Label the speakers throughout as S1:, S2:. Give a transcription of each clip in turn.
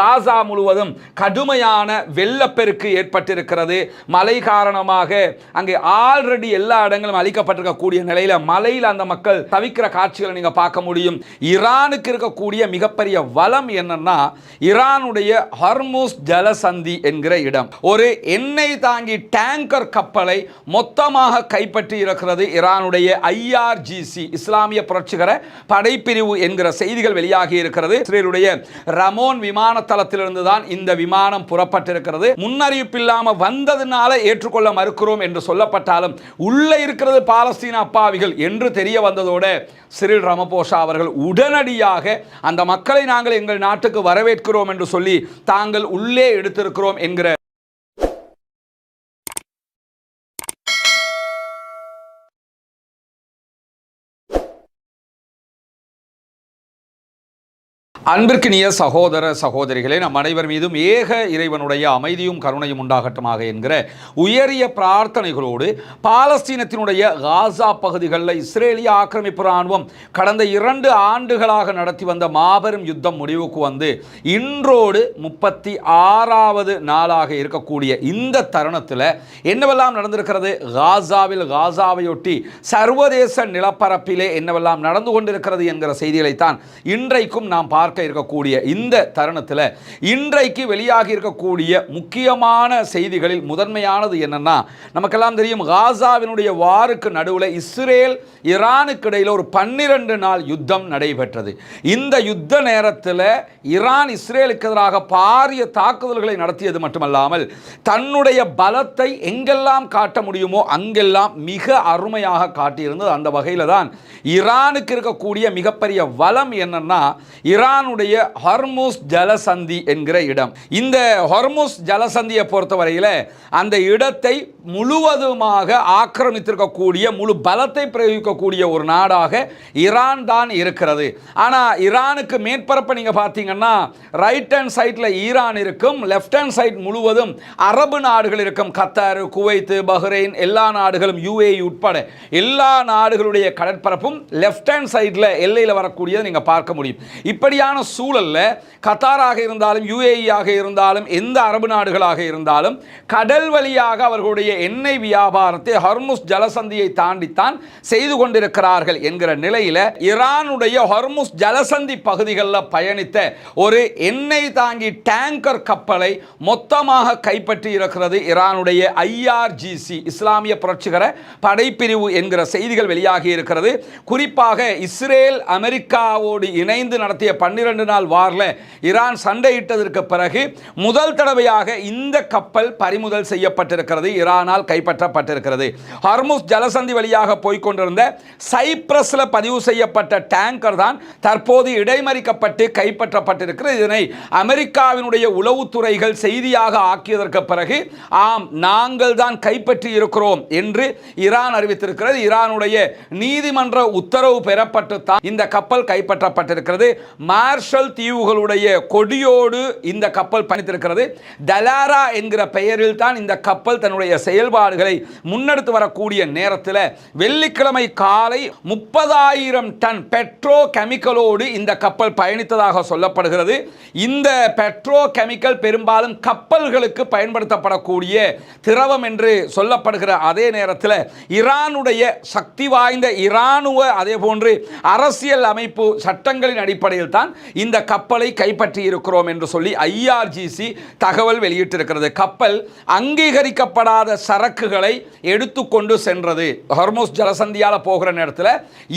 S1: காசா முழுவதும் கடுமையான வெள்ளப்பெருக்கு ஏற்பட்டிருக்கிறது. மழை காரணமாக அங்கே ஆல்ரெடி எல்லா இடங்களும் அழிக்கப்பட்டிருக்கக்கூடிய நிலையில மலையில் அந்த மக்கள் தவிக்கிற காட்சிகளை நீங்க பார்க்க முடியும். ஈரானுக்கு இருக்கக்கூடிய மிகப்பெரிய வளம் என்னன்னா ஈரானுடைய ஹர்மூஸ் ஜலசந்தி என்கிற இடம். ஒரு எண்ணெய் தாங்கி டேங்கர் கப்பலை மொத்தமாக கைப்பற்றி இருக்கிறது ஈரானுடைய ஐஆர்ஜிசி இஸ்லாமிய புரட்சிகர படைப்பிரிவு என்கிற செய்திகள் வெளியாகி இருக்கிறது. இஸ்ரேலுடைய ரமோன் விமான தளத்திலிருந்து தான் இந்த விமானம் புறப்பட்டிருக்கிறது. முன்னறிவிப்பு வந்ததுனால ஏற்றுக்கொள்ள மறுக்கிறோம் என்று சொல்லப்பட்டாலும் உள்ளே இருக்கிறது பாலஸ்தீன அப்பாவிகள் என்று தெரிய வந்ததோடு சிறில் ரமபோஷா அவர்கள் உடனடியாக அந்த மக்களை நாங்கள் எங்கள் நாட்டுக்கு வரவேற்கிறோம் என்று சொல்லி தாங்கள் உள்ளே எடுத்திருக்கிறோம் என்கிற அன்பிற்கினிய சகோதர சகோதரிகளே நம் அனைவர் மீதும் ஏக இறைவனுடைய அமைதியும் கருணையும் உண்டாகட்டுமாக என்கிற உயரிய பிரார்த்தனைகளோடு பாலஸ்தீனத்தினுடைய காசா பகுதிகளில் இஸ்ரேலிய ஆக்கிரமிப்பு இராணுவம் கடந்த இரண்டு ஆண்டுகளாக நடத்தி வந்த மாபெரும் யுத்தம் முடிவுக்கு வந்து இன்றோடு முப்பத்தி ஆறாவது நாளாக இருக்கக்கூடிய இந்த தருணத்தில் என்னவெல்லாம் நடந்திருக்கிறது? காசாவில் காசாவையொட்டி சர்வதேச நிலப்பரப்பிலே என்னவெல்லாம் நடந்து கொண்டிருக்கிறது என்கிற செய்திகளைத்தான் இன்றைக்கும் நாம் பார்க்க பார்க்க இருக்கக்கூடிய இந்த தருணத்தில் இன்றைக்கு வெளியாகி இருக்கக்கூடிய முக்கியமான செய்திகளில் முதன்மையானது என்னன்னா நமக்கெல்லாம் தெரியும் காசாவினுடைய வாருக்கு நடுவில் இஸ்ரேல் ஈரானுக்கு இடையில் ஒரு பன்னிரண்டு நாள் யுத்தம் நடைபெற்றது. இந்த யுத்த நேரத்தில் ஈரான் இஸ்ரேலுக்கு எதிராக பாரிய தாக்குதல்களை நடத்தியது மட்டுமல்லாமல் தன்னுடைய பலத்தை எங்கெல்லாம் காட்ட முடியுமோ அங்கெல்லாம் மிக அருமையாக காட்டியிருந்தது. அந்த வகையில் தான் ஈரானுக்கு இருக்கக்கூடிய மிகப்பெரிய வளம் என்னன்னா ஈரான் ஈரானுடைய ஹர்மோஸ் ஜலசந்தி என்கிற இடம். இந்த ஹர்மோஸ் ஜலசந்தியை பொறுத்தவரையில் அந்த இடத்தை முழுவதுமாக ஆக்கிரமித்திருக்கக்கூடிய முழு பலத்தை பிரயோகிக்கக்கூடிய ஒரு நாடாக ஈரான் தான் இருக்கிறது. ஆனால் ஈரானுக்கு மேற்பரப்பை நீங்கள் பார்த்தீங்கன்னா ரைட் ஹேண்ட் சைட்டில் ஈரான் இருக்கும் லெஃப்ட் ஹேண்ட் சைட் முழுவதும் அரபு நாடுகள் இருக்கும். கத்தார் குவைத்து பஹ்ரைன் எல்லா நாடுகளும் யூஏ உட்பட எல்லா நாடுகளுடைய கடற்பரப்பும் லெஃப்ட் ஹேண்ட் சைடில் எல்லையில் வரக்கூடியதை நீங்கள் பார்க்க முடியும். இப்படியான சூழல்ல கத்தாராக இருந்தாலும் யுஏஇயாக இருந்தாலும் எந்த அரபு நாடுகளாக இருந்தாலும் கடல் வழியாக அவர்களுடைய எண்ணெய் வியாபாரத்தை ஹர்முஸ் ஜலசந்தியை தாண்டித்தான் செய்து கொண்டிருக்கிறார்கள் என்கிற நிலையில ஈரானுடைய ஹர்முஸ் ஜலசந்தி பகுதிகளில் பயணித்த ஒரு எண்ணெய் தாங்கி டேங்கர் கப்பலை மொத்தமாக கைப்பற்றி இருக்கிறது ஈரானுடைய ஐஆர்ஜிசி இஸ்லாமிய புரட்சிகர படைப்பிரிவு என்கிற செய்திகள் வெளியாகி இருக்கிறது. குறிப்பாக இஸ்ரேல் அமெரிக்காவோடு இணைந்து நடத்திய பன்னிரண்டு நாள் வாரில் ஈரான் சண்டையிட்டதற்கு பிறகு முதல் தடவையாக இந்த கப்பல் பறிமுதல் செய்யப்பட்டிருக்கிறது. ஈரானால் கைப்பற்றப்பட்டிருக்கிறது. ஹர்முஸ் ஜலசந்தி வழியாக போய்கொண்டிருந்த சைப்ரஸில் பதிவு செய்யப்பட்ட டேங்கர் தான் தற்போது இடைமறிக்கப்பட்டு கைப்பற்றப்பட்டிருக்கிறது. இதனை அமெரிக்காவினுடைய உளவுத்துறைகள் செய்தியாக ஆக்கியதற்கு பிறகு ஆம் நாங்கள் தான் கைப்பற்றி இருக்கிறோம் என்று ஈரான் அறிவித்திருக்கிறது. ஈரானுடைய நீதிமன்ற உத்தரவு பெறப்பட்டு தான் இந்த கப்பல் கைப்பற்றப்பட்டிருக்கிறது. மா மார்ஷல் தீவுகளுடைய கொடியோடு இந்த கப்பல் பயணித்திருக்கிறது தலாரா என்கிற பெயரில் தான் இந்த கப்பல் தன்னுடைய செயல்பாடுகளை முன்னெடுத்து வரக்கூடிய நேரத்தில் வெள்ளிக்கிழமை காலை முப்பதாயிரம் டன் பெட்ரோ கெமிக்கலோடு இந்த கப்பல் பயணித்ததாக சொல்லப்படுகிறது. இந்த பெட்ரோ கெமிக்கல் பெரும்பாலும் கப்பல்களுக்கு பயன்படுத்தப்படக்கூடிய திரவம் என்று சொல்லப்படுகிற அதே நேரத்தில் ஈரானுடைய சக்தி வாய்ந்த இராணுவ அதே போன்று அரசியல் அமைப்பு சட்டங்களின் அடிப்படையில் தான் இந்த கப்பலை கைப்பற்றி இருக்கிறோம் என்று சொல்லி ஐஆர்ஜிசி தகவல் வெளியிட்டிருக்கிறது. கப்பல் அங்கீகரிக்கப்படாத சரக்குகளை எடுத்துக்கொண்டு சென்றது. ஹர்மோஸ் ஜலசந்தியால் போகிற நேரத்தில்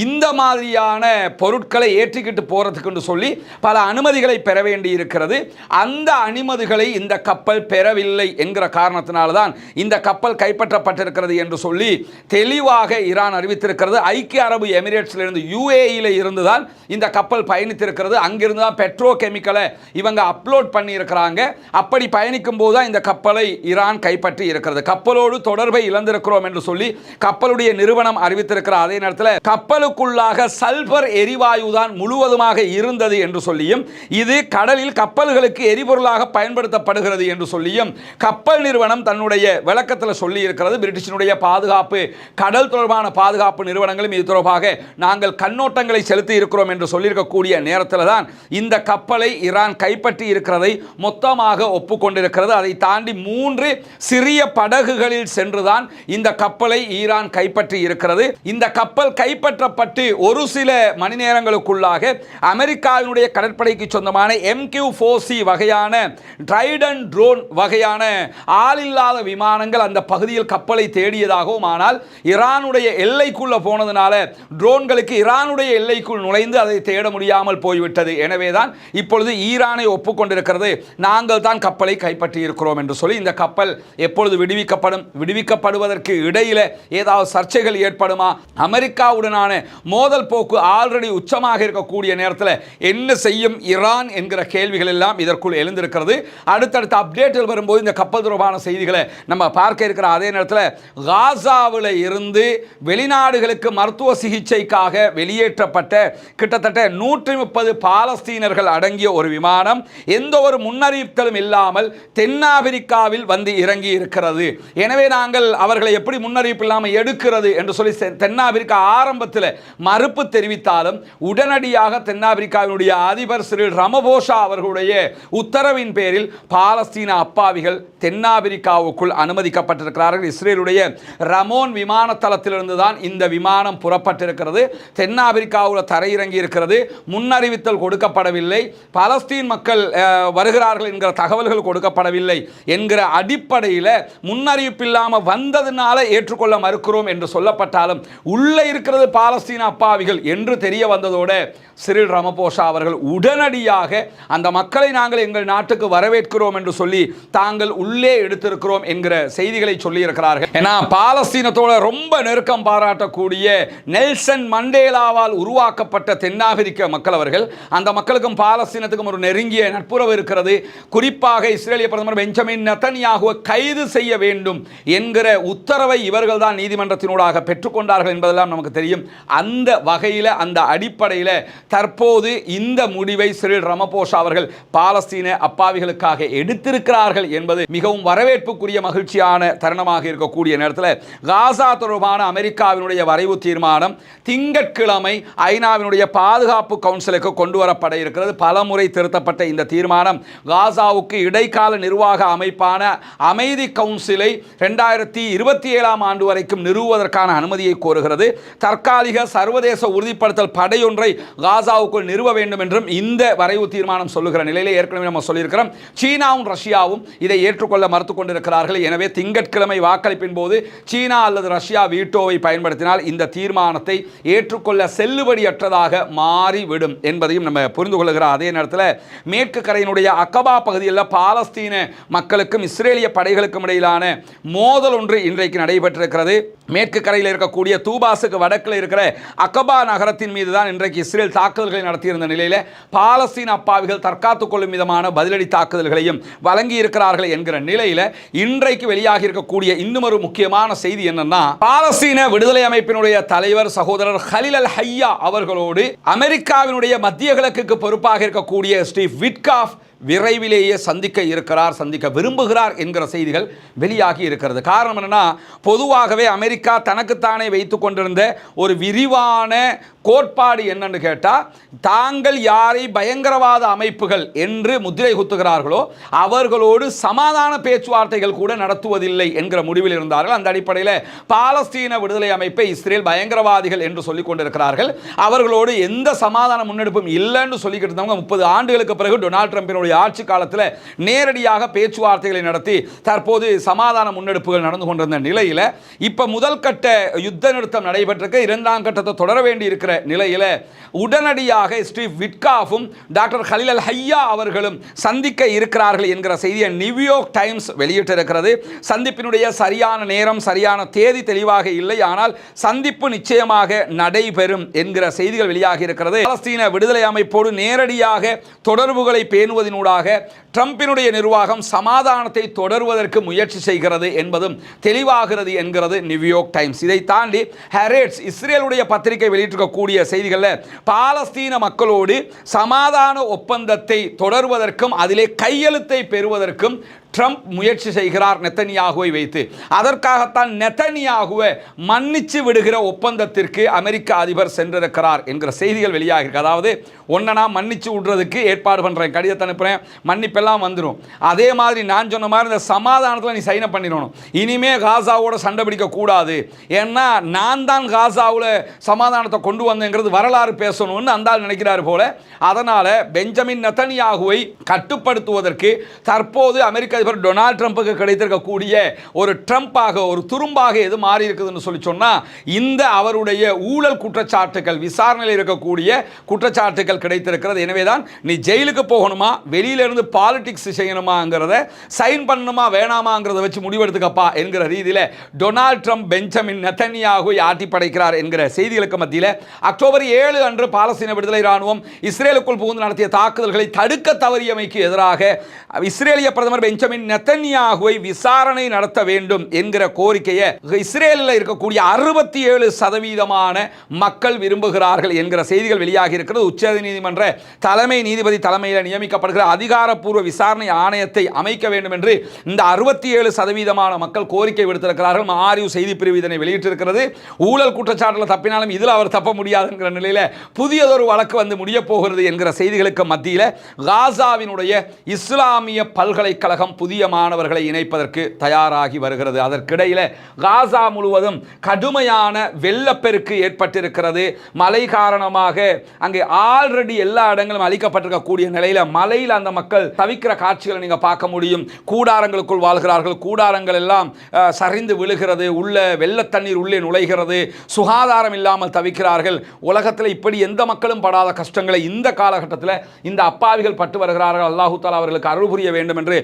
S1: இந்த மாதிரியான பொருட்களை ஏற்றிக்கிட்டு போகிறதுக்குன்னு சொல்லி பல அனுமதிகளை பெற வேண்டி இருக்கிறது அந்த அனுமதிகளை இந்த கப்பல் பெறவில்லை என்கிற காரணத்தினால தான் இந்த கப்பல் கைப்பற்றப்பட்டிருக்கிறது என்று சொல்லி தெளிவாக ஈரான் அறிவித்திருக்கிறது. ஐக்கிய அரபு எமிரேட்ஸிலிருந்து யுஏஇயில் இருந்துதான் இந்த கப்பல் பயணித்திருக்கிறது. அங்கிருந்து தான் பெட்ரோ கெமிக்கலை இவங்க அப்லோட் பண்ணியிருக்கிறாங்க. அப்படி பயணிக்கும் போது தான் இந்த கப்பலை ஈரான் கைப்பற்றி இருக்கிறது. கப்பலோடு தொடர்பை இழந்திருக்கிறோம் என்று சொல்லி கப்பலுடைய நிறுவனம் அறிவித்திருக்கிற அதே நேரத்தில் கப்பலுக்குள்ளாக சல்பர் எரிவாயு தான் முழுவதுமாக இருந்தது என்று சொல்லியும் இது கடலில் கப்பல்களுக்கு எரிபொருளாக பயன்படுத்தப்படுகிறது என்று சொல்லியும் கப்பல் நிறுவனம் தன்னுடைய விளக்கத்தில் சொல்லி இருக்கிறது பிரிட்டிஷினுடைய பாதுகாப்பு கடல் தொடர்பான பாதுகாப்பு நிறுவனங்களும் இது தொடர்பாக நாங்கள் கண்ணோட்டங்களை செலுத்தி இருக்கிறோம் என்று சொல்லியிருக்கக்கூடிய நேரத்தில் தான் தான் இந்த கப்பலை ஈரான் கைப்பற்றி இருக்கிறதை மொத்தமாக ஒப்புக்கொண்டிருக்கிறது. அதை தாண்டி மூன்று சிறிய படகுகளில் சென்றுதான் இந்த கப்பலை ஈரான் கைப்பற்றி இருக்கிறது. இந்த கப்பல் கைப்பற்றப்பட்டு ஒரு சில மணி நேரங்களுக்குள்ளாக அமெரிக்காவினுடைய கடற்படைக்கு சொந்தமான எம்கியூ சி வகையான ட்ரைடன் ட்ரோன் வகையான ஆளில்லாத விமானங்கள் அந்த பகுதியில் கப்பலை தேடியதாகவும் ஆனால் ஈரானுடைய எல்லைக்குள்ள போனதுனால ட்ரோன்களுக்கு ஈரானுடைய எல்லைக்குள் நுழைந்து அதை தேட முடியாமல் போய்விட்டது. எனவேதான் இப்பொழுது ஈரானை ஒப்புக்கொண்டிருக்கிறது. நாங்கள் தான் கப்பலை கைப்பற்றி இருக்கிறோம் என்று சொல்லி இந்த கப்பல் எப்பொழுது விடுவிக்கப்படும்? விடுவிக்கப்படுவதற்கு இடையில ஏதாவது சர்ச்சைகள் ஏற்படுமா? அமெரிக்காவுடனான மோதல் போக்கு ஆல்ரெடி உச்சமாக இருக்கக்கூடிய நேரத்தில் என்ன செய்யும் ஈரான் என்கிற கேள்விகள் எல்லாம் இதற்குள் எழுந்திருக்கிறது. அடுத்தடுத்த அப்டேட்டில் வரும்போது இந்த கப்பல் தொடர்பான செய்திகளை நம்ம பார்க்க இருக்கிற அதே நேரத்தில் காசாவில் இருந்து வெளிநாடுகளுக்கு மருத்துவ சிகிச்சைக்காக வெளியேற்றப்பட்ட கிட்டத்தட்ட நூற்றி முப்பது பா பாலஸ்தீனர்கள் அடங்கிய ஒரு விமானம் எந்த ஒரு முன்னறிவித்தலும் இல்லாமல் தென்னாப்பிரிக்காவில் வந்து இறங்கி இருக்கிறது எனவே நாங்கள் அவர்களை எப்படி முன்னறிவிப்பு இல்லாமல் எடுக்கிறது என்று சொல்லி தென்னாப்பிரிக்கா ஆரம்பத்தில் மறுப்பு தெரிவித்தாலும் உடனடியாக தென்னாப்பிரிக்காவினுடைய அதிபர் ஸ்ரீ ரமபோஷா அவர்களுடைய உத்தரவின் பேரில் பாலஸ்தீன அப்பாவிகள் தென்னாப்பிரிக்காவுக்குள் அனுமதிக்கப்பட்டிருக்கிறார்கள். இஸ்ரேலுடைய ரமோன் விமான தளத்திலிருந்து தான் இந்த விமானம் புறப்பட்டிருக்கிறது. தென்னாப்பிரிக்காவில் தரையிறங்கி இருக்கிறது முன்னறிவித்தல் கொடுக்கப்படவில்லை. பாலஸ்தீன் மக்கள் வருகிறார்கள் என்கிற தகவல்கள் கொடுக்கப்படவில்லை என்கிற அடிப்படையில் முன்னறிவிப்பு இல்லாமல் வந்ததுனால ஏற்றுக்கொள்ள மறுக்கிறோம் என்று சொல்லப்பட்டாலும் உள்ளே இருக்கிறது பாலஸ்தீன அப்பாவிகள் என்று தெரிய வந்ததோடு சிறில் ரமபோஷா அவர்கள் உடனடியாக அந்த மக்களை நாங்கள் எங்கள் நாட்டுக்கு வரவேற்கிறோம் என்று சொல்லி தாங்கள் உள்ளே எடுத்திருக்கிறோம் என்கிற செய்திகளை சொல்லியிருக்கிறார்கள். ஏன்னா பாலஸ்தீனத்தோட ரொம்ப நெருக்கம் பாராட்டக்கூடிய நெல்சன் மண்டேலாவால் உருவாக்கப்பட்ட தென்னாப்பிரிக்க மக்கள் அவர்கள் அந்த மக்களுக்கும் பாலஸ்தீனத்துக்கும் ஒரு நெருங்கிய நட்புறவு இருக்கிறது. குறிப்பாக இஸ்ரேலிய பிரதமர் பெஞ்சமின் நெத்தனியாகுவை கைது செய்ய வேண்டும் என்கிற உத்தரவை இவர்கள் தான் நீதிமன்றத்தினூடாக பெற்றுக்கொண்டார்கள் என்பதெல்லாம் நமக்கு தெரியும். அந்த வகையில் அந்த அடிப்படையில் தற்போது இந்த முடிவை சிறில் ரமபோஷா அவர்கள் பாலஸ்தீன அப்பாவிகளுக்காக எடுத்திருக்கிறார்கள் என்பது மிகவும் வரவேற்புக்குரிய மகிழ்ச்சியான தருணமாக இருக்கக்கூடிய நேரத்தில் காசா தொடர்பான அமெரிக்காவினுடைய வரைவு தீர்மானம் திங்கட்கிழமை ஐநாவினுடைய பாதுகாப்பு கவுன்சிலுக்கு கொண்டு வரப்பட இருக்கிறது. பலமுறை திருத்தப்பட்ட இந்த தீர்மானம் காசாவுக்கு இடைக்கால நிர்வாக அமைப்பான அமைதி கவுன்சிலை ரெண்டாயிரத்தி இருபத்தி ஏழாம் ஆண்டு வரைக்கும் நிறுவுவதற்கான அனுமதியை கோருகிறது. தற்காலிக சர்வதேச உறுதிப்படுத்தல் படையொன்றை காசாவுக்குள் நிறுவ வேண்டும் என்றும் இந்த வரைவு தீர்மானம் சொல்லுகிற நிலையிலே ஏற்கனவே நம்ம சொல்லியிருக்கிறோம். சீனாவும் ரஷ்யாவும் இதை ஏற்றுக்கொள்ள மறுத்து கொண்டிருக்கிறார்கள். எனவே திங்கட்கிழமை வாக்களிப்பின் போது சீனா அல்லது ரஷ்யா வீட்டோவை பயன்படுத்தினால் இந்த தீர்மானத்தை ஏற்றுக்கொள்ள செல்லுபடியற்றதாக மாறிவிடும் என்பதையும் நம்ம புரிந்து கொள்ளுகிற அதே நேரத்தில் மேற்கு கரையினுடைய அக்கபா பகுதியில் பாலஸ்தீன மக்களுக்கும் இஸ்ரேலிய படைகளுக்கும் இடையிலான மோதல் ஒன்று இன்றைக்கு நடைபெற்றிருக்கிறது. மேற்கு கரையில் இருக்கக்கூடிய தூபாஸுக்கு வடக்கில் இருக்கிற அக்கபா நகரத்தின் மீது தான் இன்றைக்கு இஸ்ரேல் தாக்குதல்களை நடத்தியிருந்த நிலையில் பாலஸ்தீன அப்பாவிகள் தற்காத்துக் கொள்ளும் விதமான பதிலடி தாக்குதல்களையும் வழங்கி இருக்கிறார்கள் என்கிற நிலையில் இன்றைக்கு வெளியாகி இருக்கக்கூடிய இன்னும் ஒரு முக்கியமான செய்தி என்னன்னா பாலஸ்தீன விடுதலை அமைப்பினுடைய தலைவர் சகோதரர் ஹலில் அல் ஹையா அவர்களோடு அமெரிக்காவினுடைய மத்திய கிழக்குக்கு பொறுப்பாக இருக்கக்கூடிய ஸ்டீவ் விட்காஃப் விரைவிலேயே சந்திக்க இருக்கிறார் சந்திக்க விரும்புகிறார் என்கிற செய்திகள் வெளியாகி இருக்கிறது. காரணம் என்னென்னா பொதுவாகவே அமெரிக்கா தனக்குத்தானே வைத்து கொண்டிருந்த ஒரு விரிவான கோட்பாடு என்னன்னு கேட்டால் தாங்கள் யாரை பயங்கரவாத அமைப்புகள் என்று முத்திரை குத்துகிறார்களோ அவர்களோடு சமாதான பேச்சுவார்த்தைகள் கூட நடத்துவதில்லை என்கிற முடிவில் இருந்தார்கள். அந்த அடிப்படையில் பாலஸ்தீன விடுதலை அமைப்பை இஸ்ரேல் பயங்கரவாதிகள் என்று சொல்லிக் கொண்டிருக்கிறார்கள். அவர்களோடு எந்த சமாதான முன்னெடுப்பும் இல்லைன்னு சொல்லிக்கிட்டு இருந்தவங்க முப்பது ஆண்டுகளுக்கு பிறகு டொனால்ட் ட்ரம்பினுடைய ஆட்சி காலத்தில் நேரடியாக பேச்சுவார்த்தைகளை நடத்தி தற்போது சமாதான முன்னெடுப்புகள் நடந்து கொண்டிருந்த நிலையில் இப்போ முதல் கட்ட யுத்த நிறுத்தம் நடைபெற்றிருக்கு. இரண்டாம் கட்டத்தை தொடர வேண்டி இருக்கிற நிலையில் உடனடியாக ஸ்டீவ் விட்காஃபும் டாக்டர் ஹலில் அல் ஹையா அவர்களும் சந்திக்க இருக்கிறார்கள் என்கிற செய்தியை நியூயோர்க் டைம்ஸ் வெளியிட்டிருக்கிறது. சந்திப்பினுடைய சரியான நேரம் சரியான தேதி தெளிவாக இல்லை. ஆனால் சந்திப்பு நிச்சயமாக நடைபெறும் என்கிற செய்திகள் வெளியாகி இருக்கிறது. பாலஸ்தீன விடுதலை அமைப்போடு நேரடியாக தொடர்புகளை பேணுவதனூடாக ட்ரம்பினுடைய நிர்வாகம் சமாதானத்தை தொடர்வதற்கு முயற்சி செய்கிறது என்பதும் தெளிவாகிறது என்கிறது நியூயோர்க் டைம்ஸ். இதை தாண்டி ஹெரேட்ஸ் இஸ்ரேலுடைய பத்திரிகை வெளியிட்டிருக்கக்கூடிய செய்திகளில் பாலஸ்தீன மக்களோடு சமாதான ஒப்பந்தத்தை தொடர்வதற்கும் அதிலே கையெழுத்தை பெறுவதற்கும் ட்ரம்ப் முயற்சி செய்கிறார் நெத்தனியாகுவை வைத்து. அதற்காகத்தான் நெத்தனியாகுவை மன்னிச்சு விடுகிற ஒப்பந்தத்திற்கு அமெரிக்க அதிபர் சென்றிருக்கிறார் என்கிற செய்திகள் வெளியாகிருக்கு அதாவது ஒன்றை நான் மன்னிச்சு விடுறதுக்கு ஏற்பாடு பண்ணுறேன் கடிதத்தை அனுப்புகிறேன் மன்னிப்பெல்லாம் வந்துடும் அதே மாதிரி நான் சொன்ன மாதிரி இந்த சமாதானத்தில் நீ சைனப் பண்ணிடணும். இனிமே காசாவோட சண்டை பிடிக்கக்கூடாது ஏன்னா நான் தான் காசாவில் சமாதானத்தை கொண்டு வந்தேங்கிறது வரலாறு பேசணும்னு அந்தால் நினைக்கிறார் போல. அதனால் பெஞ்சமின் நெத்தனியாகுவை கட்டுப்படுத்துவதற்கு தற்போது அமெரிக்க அதிபர் டொனால்ட் ட்ரம்ப்புக்கு கிடைத்திருக்கக்கூடிய ஒரு ட்ரம்ப்பாக ஒரு துரும்பாக எது மாறி இருக்குதுன்னு சொல்லி சொன்னால் இந்த அவருடைய ஊழல் குற்றச்சாட்டுகள் விசாரணையில் இருக்கக்கூடிய குற்றச்சாட்டுகள் கிடைத்திருக்கிறது. எனவே தான் நீ ஜெயிலுக்கு போகணுமா வெளியிலிருந்து பாலிடிக்ஸ் செய்யணுமாங்கிறத சைன் பண்ணணுமா வேணாமாங்கிறத வச்சு முடிவெடுத்துக்கப்பா என்கிற ரீதியில் டொனால்ட் ட்ரம்ப் பெஞ்சமின் நெத்தனியாகு ஆட்டி படைக்கிறார் என்கிற செய்திகளுக்கு மத்தியில் அக்டோபர் ஏழு அன்று பாலஸ்தீன விடுதலை ராணுவம் இஸ்ரேலுக்குள் புகுந்து நடத்திய தாக்குதல்களை தடுக்க தவறியமைக்கு எதிராக இஸ்ரேலிய பிரதமர் பெஞ்சமின் நெத்தன்யாகுவை விசாரணை நடத்த வேண்டும் என்கிற கோரிக்கையை இஸ்ரேலில் இருக்கக்கூடிய அறுபத்தி ஏழு சதவீதமான மக்கள் விரும்புகிறார்கள் என்கிற செய்திகள் வெளியாகி இருக்கிறது. உச்ச நீதிமன்ற தலைமை நீதிபதி தலைமையில் நியமிக்கப்படுகிற அதிகாரப்பூர்வ விசாரணை ஆணையத்தை அமைக்க வேண்டும் என்று இந்த அறுபத்தி ஏழு சதவீதமான மக்கள் கோரிக்கை விடுத்திருக்கிறார்கள். ஆரியூ செய்தி பிரிவு இதனை வெளியிட்டிருக்கிறது. ஊழல் குற்றச்சாட்டில் தப்பினாலும் இதில் அவர் தப்ப முடியாதுங்கிற நிலையில் புதியதொரு வழக்கு வந்து முடிய போகிறது என்கிற செய்திகளுக்கு மத்தியில் காசாவினுடைய இஸ்லாமிய பல்கலைக்கழகம் புதிய மாணவர்களை இணைப்பதற்கு தயாராகி வருகிறது. அதற்கிடையில் காசா முழுவதும் கடுமையான வெள்ளப்பெருக்கு ஏற்பட்டிருக்கிறது. மழை காரணமாக அங்கே ஆல்ரெடி எல்லா இடங்களும் அழிக்கப்பட்டிருக்கக்கூடிய நிலையில் மலையில் அந்த மக்கள் தவிக்கிற காட்சிகளை நீங்கள் பார்க்க முடியும். கூடாரங்களுக்குள் வாழ்கிறார்கள். கூடாரங்கள் எல்லாம் சரிந்து விழுகிறது. உள்ள வெள்ள தண்ணீர் உள்ளே நுழைகிறது. சுகாதாரம் இல்லாமல் தவிக்கிறார்கள். உலகத்தில் இப்படி எந்த மக்களும் படாத கஷ்டங்களை இந்த காலகட்டத்தில் இந்த அப்பாவிகள் பட்டு வருகிறார்கள். அல்லாஹு தாலா அவர்களுக்கு அருள் புரிய வேண்டும் என்று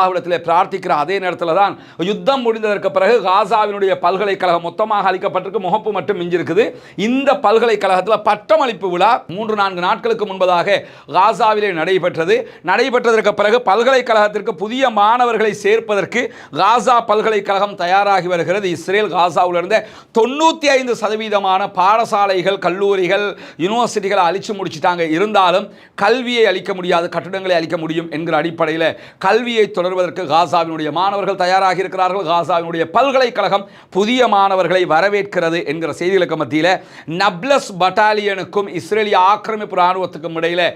S1: அல்லாஹ்விடத்தில் பிரார்த்திக்கிற அதே நேரத்தில் தான் யுத்தம் முடிந்ததற்கு பிறகு காசாவினுடைய பல்கலைக்கழகம் மொத்தமாக அளிக்கப்பட்டிருக்கு. முகப்பு மட்டும் மிஞ்சிருக்குது. இந்த பல்கலைக்கழகத்தில் பட்டமளிப்பு விழா மூன்று நான்கு நாட்களுக்கு முன்பதாக காசாவிலே நடைபெற்றது. நடைபெற்றதற்கு பிறகு பல்கலைக்கழகத்திற்கு புதிய மாணவர்களை சேர்ப்பதற்கு காசா பல்கலைக்கழகம் தயாராகி வருகிறது. இஸ்ரேல் காசாவில் இருந்த தொண்ணூற்றி ஐந்து சதவீதமான பாடசாலைகள் கல்லூரிகள் யூனிவர்சிட்டிகளை அழிச்சு முடிச்சிட்டாங்க. இருந்தாலும் கல்வியை அளிக்க முடியாது கட்டிடங்களை அளிக்க முடியும் என்கிற அடிப்படையில் கல்வியை தொடர்வதற்கு காசாவினுடைய மாணவர்கள் தயாராக இருக்கிறார்கள். காசாவினுடைய பல்கலைக்கழகம் புதிய மாணவர்களை வரவேற்கிறது என்கிற செய்திகளுக்கு மத்தியில் நப்லஸ் பட்டாலியனுக்கும் இஸ்ரேலிய ஆக்கிரமிப்பு இராணுவத்துக்கும் இடையில்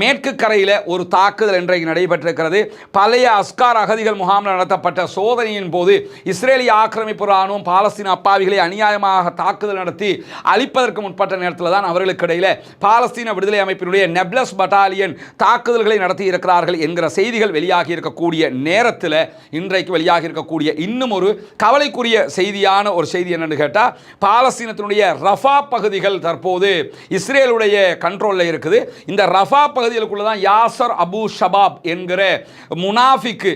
S1: மேற்கு கரையில் ஒரு தாக்குதல் இன்றைக்கு நடைபெற்றிருக்கிறது. பழைய அஸ்கார் அகதிகள் முகாமில் நடத்தப்பட்ட சோதனையின் போது இஸ்ரேலிய ஆக்கிரமிப்பு இராணுவம் பாலஸ்தீன அப்பாவிகளை அநியாயமாக தாக்குதல் நடத்தி அழிப்பதற்கு முற்பட்ட நேரத்தில் தான் அவர்களுக்கு இடையில் பாலஸ்தீன விடுதலை அமைப்பினுடைய நெப்லஸ் பட்டாலியன் தாக்குதல்களை நடத்தி இருக்கிறார்கள் என்கிற செய்திகள் வெளியாகி இருக்கக்கூடிய நேரத்தில் இன்றைக்கு வெளியாகி இருக்கக்கூடிய இன்னும் ஒரு கவலைக்குரிய செய்தியான ஒரு செய்தி என்னன்னு கேட்டால் பாலஸ்தீனத்தினுடைய ரஃபா பகுதிகள் தற்போது இஸ்ரேலுடைய கண்ட்ரோலில் இருக்குது. இந்த ரஃபா பகுதிகளுக்குள்ள தான் யாசர் அபு ஷபாப் என்கிற முனாஃபிக்கு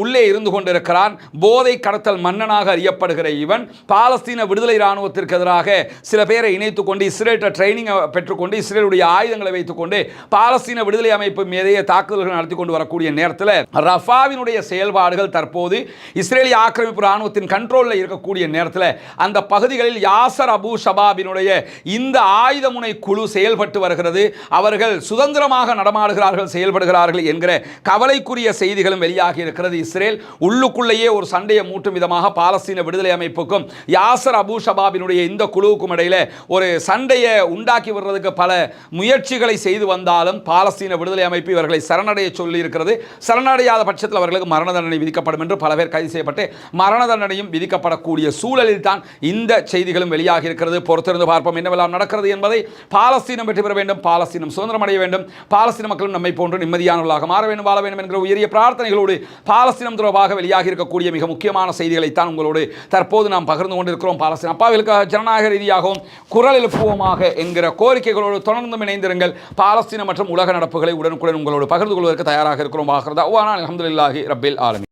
S1: உள்ளே இருந்து கொண்டிருக்கிறான். போதை கடத்தல் மன்னனாக அறியப்படுகிற இவன் பாலஸ்தீன விடுதலை இராணுவத்திற்கு எதிராக சில பேரை இணைத்துக் கொண்டு இஸ்ரேல்கிட்ட ட்ரைனிங்கை பெற்றுக்கொண்டு இஸ்ரேலுடைய ஆயுதங்களை வைத்துக்கொண்டு பாலஸ்தீன விடுதலை அமைப்பு மீதே தாக்குதல்கள் நடத்தி கொண்டு வரக்கூடிய நேரத்தில் ரஃபாவின் ரஃபாவினுடைய செயல்பாடுகள் தற்போது இஸ்ரேலிய ஆக்கிரமிப்பு இராணுவத்தின் கண்ட்ரோலில் இருக்கக்கூடிய நேரத்தில் அந்த பகுதிகளில் யாசர் அபு ஷபாபினுடைய இந்த ஆயுதமுனை குழு செயல்பட்டு வருகிறது. அவர்கள் சுதந்திரமாக நடமாடுகிறார்கள் செயல்படுகிறார்கள் என்கிற கவலைக்குரிய செய்திகளும் வெளியாகி இருக்கிறது. இஸ்ரேல் உள்ளுக்குள்ளேயே ஒரு சண்டையை மூட்டும் விதமாக பாலஸ்தீன விடுதலை அமைப்புக்கும் யாசர் அபு ஷபாபினுடைய இந்த குழுவுக்கும் இடையில ஒரு சண்டையை உண்டாக்கி வர்றதுக்கு பல முயற்சிகளை செய்து வந்தாலும் பாலஸ்தீன விடுதலை அமைப்பு இவர்களை சரணடைய சொல்லி இருக்கிறது சரணடையாத பட்சத்தில் அவர்கள் அவர்களுக்கு மரண தண்டனை விதிக்கப்படும் என்று பல பேர் கைது செய்யப்பட்டு மரண தண்டனையும் விதிக்கப்படக்கூடிய சூழலில் தான் இந்த செய்திகளும் வெளியாகி இருக்கிறது பொறுத்திருந்து பார்ப்போம் என்னவெல்லாம் நடக்கிறது என்பதை பாலஸ்தீனம் வெற்றி பெற வேண்டும் பாலஸ்தீனம் சுதந்திரம் அடைய வேண்டும் பாலஸ்தீன மக்களும் நம்மை போன்று நிம்மதியானவர்களாக மாற வேண்டும் வாழ வேண்டும் என்கிற உயரிய பிரார்த்தனைகளோடு பாலஸ்தீனம் தொடர்பாக வெளியாகி இருக்கக்கூடிய மிக முக்கியமான செய்திகளைத்தான் உங்களோடு தற்போது நாம் பகிர்ந்து கொண்டிருக்கிறோம். பாலஸ்தீன் அப்பாவிற்காக ஜனநாயக ரீதியாகவும் குரல் எழுப்புவோமாக என்கிற கோரிக்கைகளோடு தொடர்ந்து இணைந்திருங்கள். பாலஸ்தீனம் மற்றும் உலக நடப்புகளை உடனுக்குடன் உங்களோடு பகிர்ந்து கொள்வதற்கு தயாராக இருக்கிறோம். வாகிறதா அல்ஹம்துலில்லாஹி رب العالمين